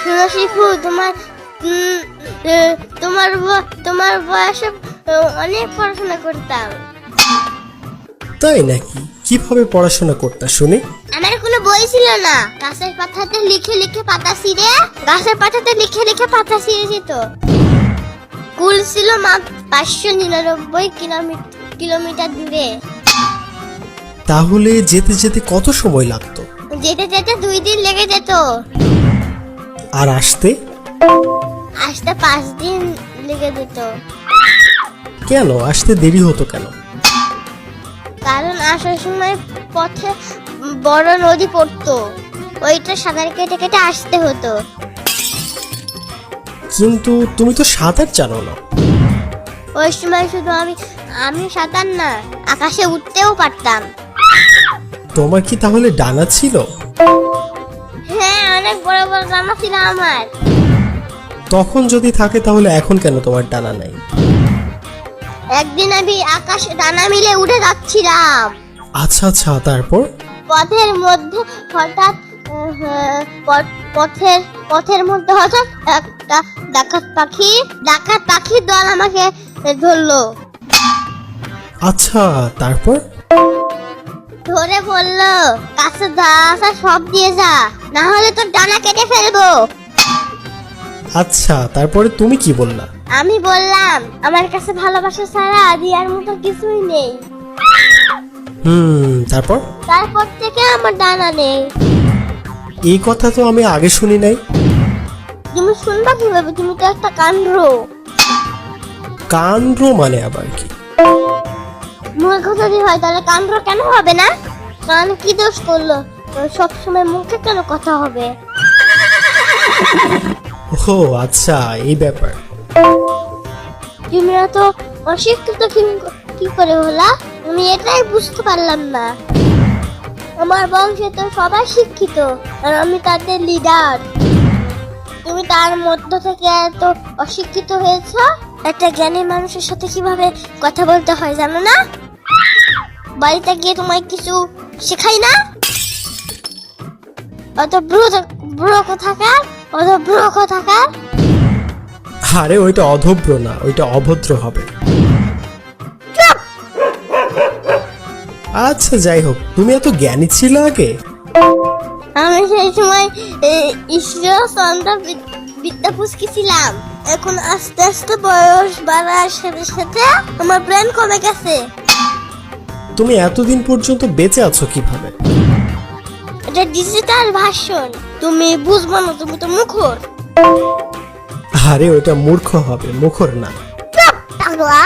শোনো শিফু তোমার তোমার তোমার বয়সে অনেক পড়াশোনা করতাম। তাই নাকি? কীভাবে পড়াশোনা করতা শুনি? আমার কোনো বই ছিল না। গাছের পাতাতে লিখে লিখে পাতা ছিঁড়ে গাছের পাতাতে লিখে লিখে পাতা ছিঁড়ে যেত। স্কুল ছিল মাত্র পাঁচশো নিরানব্বই কিলোমিটার কিলোমিটার দূরে। তাহলে যেতে যেতে কত সময় লাগতো? যেতে যেতে দুই দিন লেগে যেত। আর আসতে? আসতে পাঁচ দিন লেগে যেত। কেন? আসতে দেরি হতো কেন? কারণ আসার সময় পথে বড় নদী পড়তো। ওইটা সাঁতার কেটে কেটে আসতে হতো। কিন্তু তুমি তো সাঁতার জানো না। ওই সময় শুধু আমি আমি সাঁতার না আকাশে উঠতেও পারতাম। তোমার কি তাহলে ডানা ছিল? বড় ছিল আমার। তখন যদি থাকে তাহলে এখন কেন তোমার ডানা নাই? একদিন আমি আকাশে ডানা মিলে উঠে যাচ্ছিলাম। আচ্ছা আচ্ছা তারপর? পথের মধ্যে হঠাৎ আহ, পথ- পথের পথের মধ্যে হঠাৎ একটা ডাকাত পাখি ডাকাত পাখির দল আমাকে ধরলো। আচ্ছা তারপর? ধরে বলল কাছে যা সব দিয়ে যা। না হলে তোর ডানা কেটে ফেলব। আচ্ছা তারপরে তুমি কি বললা? আমি বললাম আমার কাছে ভালোবাসা ছাড়া দেওয়ার মতো কিছুই নেই। হুম তারপর? তারপর থেকে আমার ডানা নেই। এই কথা তো আমি আগে শুনি নাই। তুমি শুনবা কীভাবে? তুমি তো একটা কাণ্ড কান্ড মানে আবার কি? মূর্খ যদি হয় তাহলে কাণ্ড কেন হবে না? কান কি দোষ করল? সব সময় মুখে কেন কথা হবে? ও আচ্ছা এই ব্যাপার। তুমি এত অশিক্ষিত কি করে হলা? আমি এটাই বুঝতে পারলাম না। আমার বংশে তো সবাই শিক্ষিত আর আমি তাদের লিডার তুমি তার মধ্য থেকে এত অশিক্ষিত হয়েছ? একটা জ্ঞানী মানুষের সাথে কীভাবে কথা বলতে হয় জানো না? বাড়িতে গিয়ে তোমায় কিছু শেখাই না? অত ব্রো ব্রো কোথাকার অত ব্রো কোথাকার আরে ওইটা না ওইটা অভদ্র হবে। আচ্ছা যাই হোক তুমি এত জ্ঞানী ছিল আগে? আমি সেই সময় এ, ঈশ্বর চন্দ্র বি- বিদ্যা পুষ্কিছিলাম এখন আস্তে আস্তে বয়স বাড়ার সাথে সাথে আমার ব্রেন কমে গেছে। তুমি এতদিন পর্যন্ত বেঁচে আছো কীভাবে? এটা ডিজিটাল ভার্সন তুমি বুঝব না তুমি তো মুখর। আরে ওটা মূর্খ হবে মুখর না পাগলা।